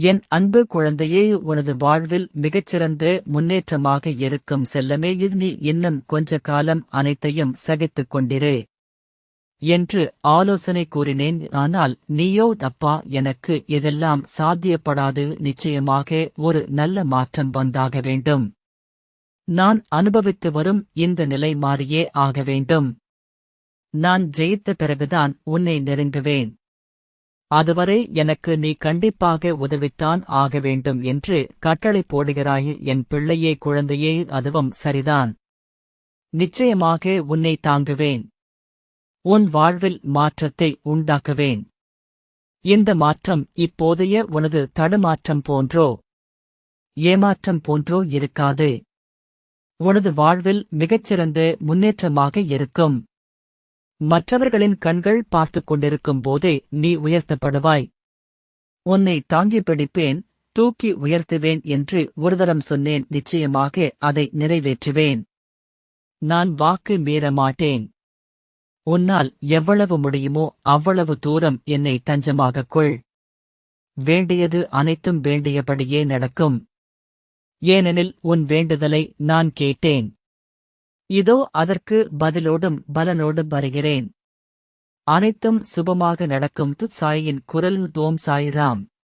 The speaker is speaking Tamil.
என் அன்பு குழந்தையே உனது வாழ்வில் மிகச்சிறந்த முன்னேற்றமாக இருக்கும் செல்லமே நீ இன்னும் கொஞ்ச காலம் அனைத்தையும் சகித்துக் கொண்டிரு என்று ஆலோசனை கூறினேன். ஆனால் நீயோ அப்பா எனக்கு இதெல்லாம் சாத்தியப்படாது. நிச்சயமாக ஒரு நல்ல மாற்றம் வந்தாக வேண்டும். நான் அனுபவித்து வரும் இந்த நிலை மாறியே ஆக வேண்டும். நான் ஜெயித்த பிறகுதான் உன்னை நெருங்குவேன். அதுவரை எனக்கு நீ கண்டிப்பாக உதவித்தான் ஆக வேண்டும் என்று கட்டளை போடுகிறாய் என் பிள்ளையே குழந்தையே அதுவும் சரிதான். நிச்சயமாக உன்னை தாங்குவேன். உன் வாழ்வில் மாற்றத்தை உண்டாக்குவேன். இந்த மாற்றம் இப்போதைய உனது தடுமாற்றம் போன்றோ ஏமாற்றம் போன்றோ இருக்காது. உனது வாழ்வில் மிகச்சிறந்த முன்னேற்றமாக இருக்கும். மற்றவர்களின் கண்கள் பார்த்துக் கொண்டிருக்கும் போதே நீ உயர்த்தப்படுவாய். உன்னை தாங்கி பிடிப்பேன் தூக்கி உயர்த்துவேன் என்று ஒருதரம் சொன்னேன் நிச்சயமாக அதை நிறைவேற்றுவேன். நான் வாக்கு மீறமாட்டேன். உன்னால் எவ்வளவு முடியுமோ அவ்வளவு தூரம் என்னை தஞ்சமாகக் கொள். வேண்டியது அனைத்தும் வேண்டியபடியே நடக்கும். ஏனெனில் உன் வேண்டுதலை நான் கேட்டேன். இதோ அதற்கு பதிலோடும் பலனோடும் வருகிறேன். அனைத்தும் சுபமாக நடக்கும் து சாயின் குரல் தோம் சாய்ராம்